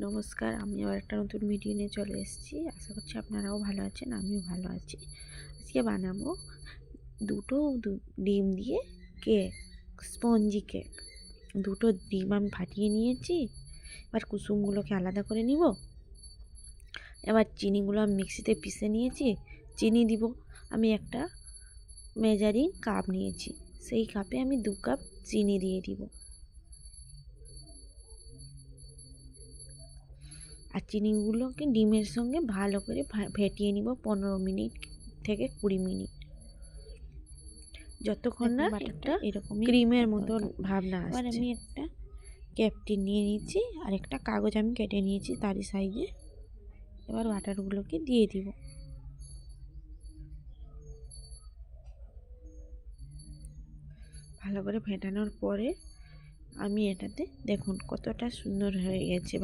নমস্কার আমি আবার একটা নতুন ভিডিও নিয়ে চলে এসেছি। আশা করছি আপনারাও ভালো আছেন, আমিও ভালো আছি। আজকে বানাবো দুটো ডিম দিয়ে কেক স্পঞ্জি কেক দুটো ডিম আমি ফাটিয়ে নিয়েছি, এবার কুসুমগুলোকে আলাদা করে নিব। এবার চিনিগুলো আমি মিক্সিতে পিষে নিয়েছি, চিনি দিব। আমি একটা মেজারিং কাপ নিয়েছি, সেই কাপে আমি দু কাপ চিনি দিয়ে দিব। আর চিনিগুলোকে ডিমের সঙ্গে ভালো করে ফেটিয়ে নিব পনেরো মিনিট থেকে কুড়ি মিনিট। যতক্ষণ না একটা এরকম ক্রিমের মতো ভাব না এবার আমি একটা ক্যাপটি নিয়ে নিয়েছি আর একটা কাগজ আমি কেটে নিয়েছি তারই সাইজে। এবার বাটারগুলোকে দিয়ে দিব। ভালো করে ফেটানোর পরে আমি এটাতে দেখুন কতটা সুন্দর হয়ে গেছে